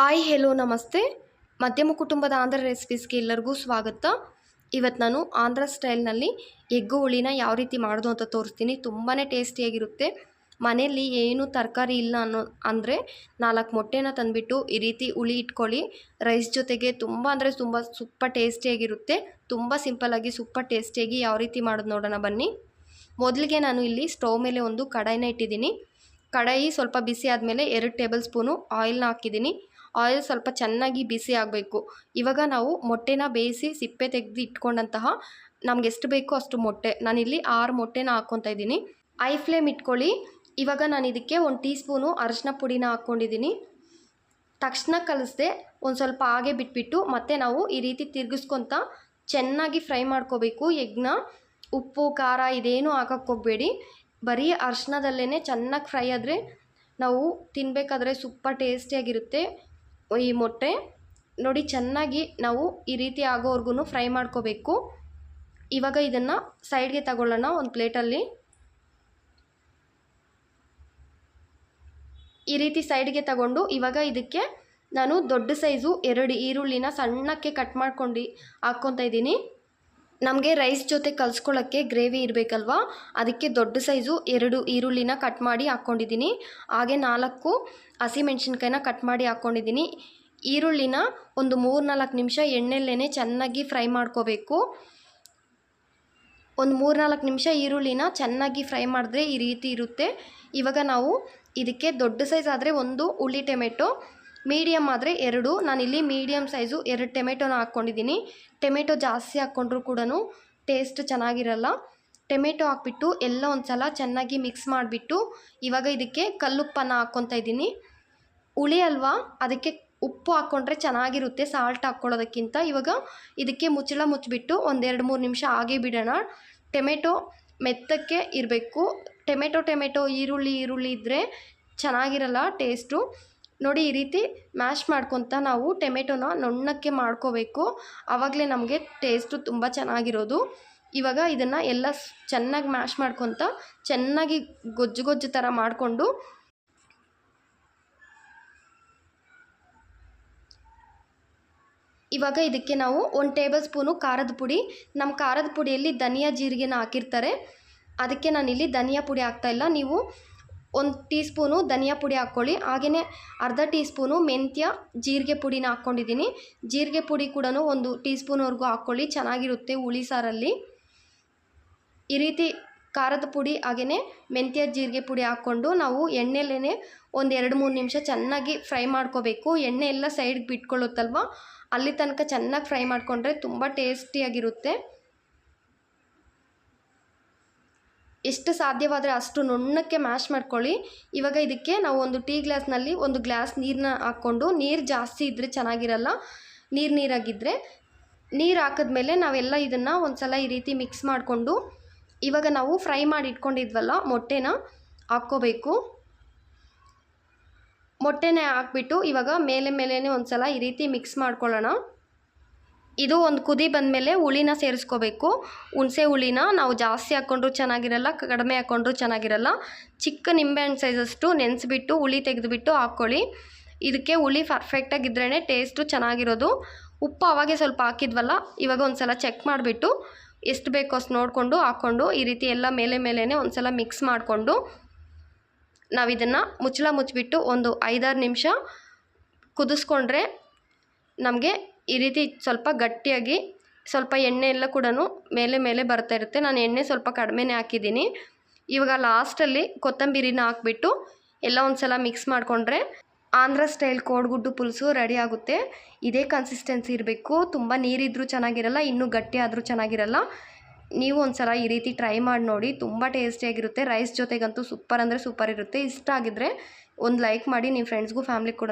Hi hello ನಮಸ್ತೆ. ಮಧ್ಯಮ ಕುಟುಂಬದ ಆಂಧ್ರ ರೆಸಿಪೀಸ್ಗೆ ಎಲ್ಲರಿಗೂ ಸ್ವಾಗತ. ಇವತ್ತು ನಾನು ಆಂಧ್ರ ಸ್ಟೈಲ್ನಲ್ಲಿ ಎಗ್ಗು ಹುಳಿನ ಯಾವ ರೀತಿ ಮಾಡೋದು ಅಂತ ತೋರಿಸ್ತೀನಿ. ತುಂಬಾ ಟೇಸ್ಟಿಯಾಗಿರುತ್ತೆ. ಮನೆಯಲ್ಲಿ ಏನು ತರಕಾರಿ ಇಲ್ಲ ಅನ್ನೋ, ಅಂದರೆ ನಾಲ್ಕು ಮೊಟ್ಟೆನ ತಂದುಬಿಟ್ಟು ಈ ರೀತಿ ಹುಳಿ ಇಟ್ಕೊಳ್ಳಿ. ರೈಸ್ ಜೊತೆಗೆ ತುಂಬ, ಅಂದರೆ ತುಂಬ ಸೂಪರ್ ಟೇಸ್ಟಿಯಾಗಿರುತ್ತೆ. ತುಂಬ ಸಿಂಪಲ್ಲಾಗಿ ಸೂಪರ್ ಟೇಸ್ಟಿಯಾಗಿ ಯಾವ ರೀತಿ ಮಾಡೋದು ನೋಡೋಣ ಬನ್ನಿ. ಮೊದಲಿಗೆ ನಾನು ಇಲ್ಲಿ ಸ್ಟವ್ ಮೇಲೆ ಒಂದು ಕಡಾಯಿನ ಇಟ್ಟಿದ್ದೀನಿ. ಕಡಾಯಿ ಸ್ವಲ್ಪ ಬಿಸಿ ಆದಮೇಲೆ ಎರಡು ಟೇಬಲ್ ಸ್ಪೂನು ಆಯಿಲ್ನ ಹಾಕಿದ್ದೀನಿ. ಆಯಿಲ್ ಸ್ವಲ್ಪ ಚೆನ್ನಾಗಿ ಬಿಸಿ ಆಗಬೇಕು. ಇವಾಗ ನಾವು ಮೊಟ್ಟೆನ ಬೇಯಿಸಿ ಸಿಪ್ಪೆ ತೆಗೆದು ಇಟ್ಕೊಂಡಂತಹ ನಮ್ಗೆ ಎಷ್ಟು ಬೇಕೋ ಅಷ್ಟು ಮೊಟ್ಟೆ. ನಾನಿಲ್ಲಿ ಆರು ಮೊಟ್ಟೆನ ಹಾಕ್ಕೊತಾ ಇದ್ದೀನಿ. ಐ ಫ್ಲೇಮ್ ಇಟ್ಕೊಳ್ಳಿ. ಇವಾಗ ನಾನು ಇದಕ್ಕೆ ಒಂದು ಟೀ ಸ್ಪೂನು ಅರಶಿನ ಪುಡಿನ ಹಾಕ್ಕೊಂಡಿದ್ದೀನಿ. ತಕ್ಷಣ ಕಲಿಸ್ದೆ ಒಂದು ಸ್ವಲ್ಪ ಹಾಗೆ ಬಿಟ್ಬಿಟ್ಟು ಮತ್ತೆ ನಾವು ಈ ರೀತಿ ತಿರ್ಗಿಸ್ಕೊತ ಚೆನ್ನಾಗಿ ಫ್ರೈ ಮಾಡ್ಕೋಬೇಕು. ಎಗ್ನ, ಉಪ್ಪು, ಖಾರ ಇದೇನು ಹಾಕಕ್ಕೆ ಹೋಗಬೇಡಿ. ಬರೀ ಅರ್ಶಿನದಲ್ಲೇ ಚೆನ್ನಾಗಿ ಫ್ರೈ ಆದರೆ ನಾವು ತಿನ್ನಬೇಕಾದ್ರೆ ಸೂಪರ್ ಟೇಸ್ಟಿಯಾಗಿರುತ್ತೆ. ಈ ಮೊಟ್ಟೆ ನೋಡಿ ಚೆನ್ನಾಗಿ ನಾವು ಈ ರೀತಿ ಆಗೋವರೆಗೂ ಫ್ರೈ ಮಾಡ್ಕೋಬೇಕು. ಇವಾಗ ಇದನ್ನು ಸೈಡ್ಗೆ ತಗೊಳ್ಳೋಣ ಒಂದು ಪ್ಲೇಟಲ್ಲಿ. ಈ ರೀತಿ ಸೈಡ್ಗೆ ತಗೊಂಡು ಇವಾಗ ಇದಕ್ಕೆ ನಾನು ದೊಡ್ಡ ಸೈಜು ಎರಡು ಈರುಳ್ಳಿನ ಸಣ್ಣಕ್ಕೆ ಕಟ್ ಮಾಡ್ಕೊಂಡು ಹಾಕ್ಕೊತಾ ಇದ್ದೀನಿ. ನಮಗೆ ರೈಸ್ ಜೊತೆ ಕಲಿಸ್ಕೊಳ್ಳೋಕ್ಕೆ ಗ್ರೇವಿ ಇರಬೇಕಲ್ವಾ? ಅದಕ್ಕೆ ದೊಡ್ಡ ಸೈಜು ಎರಡು ಈರುಳ್ಳಿನ ಕಟ್ ಮಾಡಿ ಹಾಕ್ಕೊಂಡಿದ್ದೀನಿ. ಹಾಗೆ ನಾಲ್ಕು ಹಸಿಮೆಣ್ಸಿನ್ಕಾಯಿನ ಕಟ್ ಮಾಡಿ ಹಾಕ್ಕೊಂಡಿದ್ದೀನಿ. ಈರುಳ್ಳಿನ ಒಂದು ಮೂರು ನಾಲ್ಕು ನಿಮಿಷ ಎಣ್ಣೆಲ್ಲೇ ಚೆನ್ನಾಗಿ ಫ್ರೈ ಮಾಡ್ಕೋಬೇಕು. ಒಂದು ಮೂರು ನಾಲ್ಕು ನಿಮಿಷ ಈರುಳ್ಳಿನ ಚೆನ್ನಾಗಿ ಫ್ರೈ ಮಾಡಿದ್ರೆ ಈ ರೀತಿ ಇರುತ್ತೆ. ಇವಾಗ ನಾವು ಇದಕ್ಕೆ ದೊಡ್ಡ ಸೈಜ್ ಆದರೆ ಒಂದು ಹುಳಿ ಟೊಮೆಟೊ ಮೀಡಿಯಮ್ ಆದರೆ ಎರಡು. ನಾನಿಲ್ಲಿ ಮೀಡಿಯಮ್ ಸೈಜು ಎರಡು ಟೊಮೆಟೊನ ಹಾಕ್ಕೊಂಡಿದ್ದೀನಿ. ಟೊಮೆಟೊ ಜಾಸ್ತಿ ಹಾಕ್ಕೊಂಡ್ರೂ ಕೂಡ ಟೇಸ್ಟ್ ಚೆನ್ನಾಗಿರಲ್ಲ. ಟೊಮೆಟೊ ಹಾಕ್ಬಿಟ್ಟು ಎಲ್ಲ ಒಂದು ಸಲ ಚೆನ್ನಾಗಿ ಮಿಕ್ಸ್ ಮಾಡಿಬಿಟ್ಟು ಇವಾಗ ಇದಕ್ಕೆ ಕಲ್ಲುಪ್ಪನ್ನ ಹಾಕ್ಕೊತಾ ಇದ್ದೀನಿ. ಹುಳಿ ಅಲ್ವಾ? ಅದಕ್ಕೆ ಉಪ್ಪು ಹಾಕ್ಕೊಂಡ್ರೆ ಚೆನ್ನಾಗಿರುತ್ತೆ ಸಾಲ್ಟ್ ಹಾಕ್ಕೊಳ್ಳೋದಕ್ಕಿಂತ. ಇವಾಗ ಇದಕ್ಕೆ ಮುಚ್ಚಳ ಮುಚ್ಚಿಬಿಟ್ಟು ಒಂದೆರಡು ಮೂರು ನಿಮಿಷ ಹಾಗೆ ಬಿಡೋಣ. ಟೊಮೆಟೊ ಮೆತ್ತಕ್ಕೆ ಇರಬೇಕು. ಟೊಮೆಟೊ ಟೊಮೆಟೊ ಈರುಳ್ಳಿ ಈರುಳ್ಳಿ ಇದ್ದರೆ ಚೆನ್ನಾಗಿರಲ್ಲ ಟೇಸ್ಟು. ನೋಡಿ ಈ ರೀತಿ ಮ್ಯಾಶ್ ಮಾಡ್ಕೊತ ನಾವು ಟೊಮೆಟೊನ ನುಣ್ಣಕ್ಕೆ ಮಾಡ್ಕೋಬೇಕು. ಆವಾಗಲೇ ನಮಗೆ ಟೇಸ್ಟು ತುಂಬ ಚೆನ್ನಾಗಿರೋದು. ಇವಾಗ ಇದನ್ನು ಎಲ್ಲ ಚೆನ್ನಾಗಿ ಮ್ಯಾಶ್ ಮಾಡ್ಕೊತ ಚೆನ್ನಾಗಿ ಗೊಜ್ಜು ಗೊಜ್ಜು ಥರ ಮಾಡಿಕೊಂಡು ಇವಾಗ ಇದಕ್ಕೆ ನಾವು ಒಂದು ಟೇಬಲ್ ಸ್ಪೂನು ಖಾರದ ಪುಡಿ. ನಮ್ಮ ಖಾರದ ಪುಡಿಯಲ್ಲಿ ಧನಿಯಾ ಜೀರಿಗೆನ ಹಾಕಿರ್ತಾರೆ. ಅದಕ್ಕೆ ನಾನಿಲ್ಲಿ ಧನಿಯಾ ಪುಡಿ ಹಾಕ್ತಾಯಿಲ್ಲ ನೀವು ಒಂದು ಟೀ ಸ್ಪೂನು ಧನಿಯಾ ಪುಡಿ ಹಾಕ್ಕೊಳ್ಳಿ, ಹಾಗೆಯೇ ಅರ್ಧ ಟೀ ಸ್ಪೂನು ಮೆಂತ್ಯ, ಜೀರಿಗೆ ಪುಡಿನ ಹಾಕ್ಕೊಂಡಿದ್ದೀನಿ. ಜೀರಿಗೆ ಪುಡಿ ಕೂಡ ಒಂದು ಟೀ ಸ್ಪೂನ್ವರೆಗೂ ಹಾಕ್ಕೊಳ್ಳಿ, ಚೆನ್ನಾಗಿರುತ್ತೆ ಹುಳಿ ಸಾರಲ್ಲಿ. ಈ ರೀತಿ ಖಾರದ ಪುಡಿ, ಹಾಗೆಯೇ ಮೆಂತ್ಯ, ಜೀರಿಗೆ ಪುಡಿ ಹಾಕ್ಕೊಂಡು ನಾವು ಎಣ್ಣೆಲೇ ಒಂದು ಎರಡು ಮೂರು ನಿಮಿಷ ಚೆನ್ನಾಗಿ ಫ್ರೈ ಮಾಡ್ಕೋಬೇಕು. ಎಣ್ಣೆ ಎಲ್ಲ ಸೈಡ್ಗೆ ಬಿಟ್ಕೊಳ್ಳುತ್ತಲ್ವ? ಅಲ್ಲಿ ತನಕ ಚೆನ್ನಾಗಿ ಫ್ರೈ ಮಾಡಿಕೊಂಡ್ರೆ ತುಂಬ ಟೇಸ್ಟಿಯಾಗಿರುತ್ತೆ. ಎಷ್ಟು ಸಾಧ್ಯವಾದರೆ ಅಷ್ಟು ನುಣ್ಣಕ್ಕೆ ಮ್ಯಾಶ್ ಮಾಡ್ಕೊಳ್ಳಿ. ಇವಾಗ ಇದಕ್ಕೆ ನಾವು ಒಂದು ಟೀ ಗ್ಲಾಸ್ನಲ್ಲಿ ಒಂದು ಗ್ಲಾಸ್ ನೀರನ್ನ ಹಾಕ್ಕೊಂಡು, ನೀರು ಜಾಸ್ತಿ ಇದ್ದರೆ ಚೆನ್ನಾಗಿರಲ್ಲ, ನೀರು ನೀರಾಗಿದ್ದರೆ ನೀರು ಹಾಕಿದ್ಮೇಲೆ ನಾವೆಲ್ಲ ಇದನ್ನು ಒಂದು ಸಲ ಈ ರೀತಿ ಮಿಕ್ಸ್ ಮಾಡಿಕೊಂಡು, ಇವಾಗ ನಾವು ಫ್ರೈ ಮಾಡಿ ಇಟ್ಕೊಂಡಿದ್ವಲ್ಲ ಮೊಟ್ಟೆನ ಹಾಕ್ಕೋಬೇಕು. ಮೊಟ್ಟೆನೇ ಹಾಕ್ಬಿಟ್ಟು ಇವಾಗ ಮೇಲೆ ಮೇಲೇ ಒಂದು ಸಲ ಈ ರೀತಿ ಮಿಕ್ಸ್ ಮಾಡ್ಕೊಳ್ಳೋಣ. ಇದು ಒಂದು ಕುದಿ ಬಂದಮೇಲೆ ಹುಳಿನ ಸೇರಿಸ್ಕೋಬೇಕು. ಹುಣಸೆ ಹುಳಿನ ನಾವು ಜಾಸ್ತಿ ಹಾಕ್ಕೊಂಡ್ರೂ ಚೆನ್ನಾಗಿರಲ್ಲ, ಕಡಿಮೆ ಹಾಕ್ಕೊಂಡ್ರೂ ಚೆನ್ನಾಗಿರಲ್ಲ. ಚಿಕ್ಕ ನಿಂಬೆಹಣ್ಣು ಸೈಜಷ್ಟು ನೆನೆಸ್ಬಿಟ್ಟು ಹುಳಿ ತೆಗೆದುಬಿಟ್ಟು ಹಾಕ್ಕೊಳ್ಳಿ. ಇದಕ್ಕೆ ಹುಳಿ ಪರ್ಫೆಕ್ಟಾಗಿದ್ರೇ ಟೇಸ್ಟು ಚೆನ್ನಾಗಿರೋದು. ಉಪ್ಪು ಅವಾಗೆ ಸ್ವಲ್ಪ ಹಾಕಿದ್ವಲ್ಲ, ಇವಾಗ ಒಂದು ಸಲ ಚೆಕ್ ಮಾಡಿಬಿಟ್ಟು ಎಷ್ಟು ಬೇಕೋ ಅಷ್ಟು ನೋಡಿಕೊಂಡು ಹಾಕ್ಕೊಂಡು ಈ ರೀತಿ ಎಲ್ಲ ಮೇಲೆ ಮೇಲೇ ಒಂದು ಸಲ ಮಿಕ್ಸ್ ಮಾಡಿಕೊಂಡು ನಾವು ಇದನ್ನು ಮುಚ್ಚಳ ಮುಚ್ಚಿಬಿಟ್ಟು ಒಂದು ಐದಾರು ನಿಮಿಷ ಕುದಿಸ್ಕೊಂಡ್ರೆ ನಮಗೆ ಈ ರೀತಿ ಸ್ವಲ್ಪ ಗಟ್ಟಿಯಾಗಿ ಸ್ವಲ್ಪ ಎಣ್ಣೆ ಎಲ್ಲ ಕೂಡ ಮೇಲೆ ಮೇಲೆ ಬರ್ತಾ ಇರುತ್ತೆ. ನಾನು ಎಣ್ಣೆ ಸ್ವಲ್ಪ ಕಡಿಮೆನೇ ಹಾಕಿದ್ದೀನಿ. ಇವಾಗ ಲಾಸ್ಟಲ್ಲಿ ಕೊತ್ತಂಬರಿನ ಹಾಕ್ಬಿಟ್ಟು ಎಲ್ಲ ಒಂದು ಸಲ ಮಿಕ್ಸ್ ಮಾಡಿಕೊಂಡ್ರೆ ಆಂಧ್ರ ಸ್ಟೈಲ್ ಕೋಡ್ಗುಡ್ಡು ಪುಲ್ಸು ರೆಡಿ ಆಗುತ್ತೆ. ಇದೇ ಕನ್ಸಿಸ್ಟೆನ್ಸಿ ಇರಬೇಕು. ತುಂಬ ನೀರಿದ್ರೂ ಚೆನ್ನಾಗಿರಲ್ಲ, ಇನ್ನೂ ಗಟ್ಟಿ ಆದರೂ ಚೆನ್ನಾಗಿರಲ್ಲ. ನೀವು ಒಂದು ಸಲ ಈ ರೀತಿ ಟ್ರೈ ಮಾಡಿ ನೋಡಿ. ತುಂಬ ಟೇಸ್ಟಿಯಾಗಿರುತ್ತೆ ರೈಸ್ ಜೊತೆಗಂತೂ ಸೂಪರ್ ಅಂದರೆ ಸೂಪರ್ ಇರುತ್ತೆ. ಇಷ್ಟ ಆಗಿದ್ರೆ ಒಂದು ಲೈಕ್ ಮಾಡಿ. ನಿಮ್ಮ ಫ್ರೆಂಡ್ಸ್ಗೂ ಫ್ಯಾಮ್ಲಿಗೆ ಕೂಡ